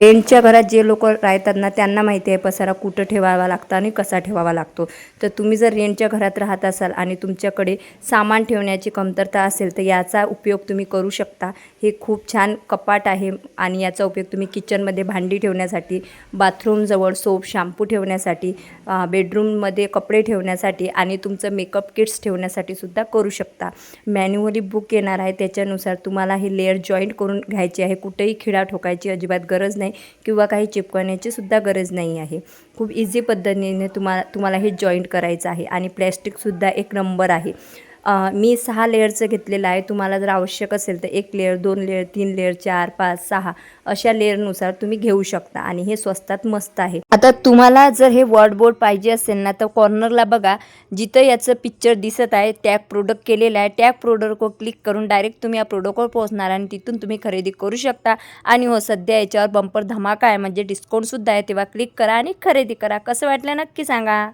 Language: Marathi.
रेंटच्या घरात जे लोक राहतात ना त्यांना माहिती आहे पसारा कुठं ठेवावा लागतो आणि कसा ठेवावा लागतो. तर तुम्ही जर रेंटच्या घरात राहत असाल आणि तुमच्याकडे सामान ठेवण्याची कमतरता असेल तर याचा उपयोग तुम्ही करू शकता. हे खूप छान कपाट आहे आणि याचा उपयोग तुम्ही किचनमध्ये भांडी ठेवण्यासाठी बाथरूमजवळ सोप शॅम्पू ठेवण्यासाठी बेडरूममध्ये कपडे ठेवण्यासाठी आणि तुमचं मेकअप किट्स ठेवण्यासाठी सुद्धा करू शकता. मॅन्युअली बुक येणार आहे त्याच्यानुसार तुम्हाला हे लेअर जॉईंट करून घ्यायचे आहे. कुठेही खिळा ठोकायची अजिबात गरज नाही. किंवा काही चिपकवण्याची सुद्धा गरज नाही आहे. खूप इझी पद्धतीने तुम्हाला तुम्हाला हे जॉईंट करायचं आहे आणि प्लॅस्टिकसुद्धा एक नंबर आहे. मी सहा लेअरचं घेतलेलं आहे. तुम्हाला जर आवश्यक असेल तर एक लेअर दोन लेअर तीन लेअर चार पाच सहा अशा लेअरनुसार तुम्ही घेऊ शकता आणि हे स्वस्तात मस्त आहे. आता तुम्हाला जर हे वर्ड बोर्ड पाहिजे असेल ना तर कॉर्नरला बघा. जिथं याचं पिक्चर दिसत आहे टॅग प्रोडक्ट केलेलं आहे. टॅग प्रोडक्टवर क्लिक करून डायरेक्ट तुम्ही या प्रोडक्टवर पोहोचणार आणि तिथून तुम्ही खरेदी करू शकता. आणि हो सध्या याच्यावर बंपर धमाका आहे म्हणजे डिस्काउंटसुद्धा आहे. तेव्हा क्लिक करा आणि खरेदी करा. कसं वाटलं नक्की सांगा.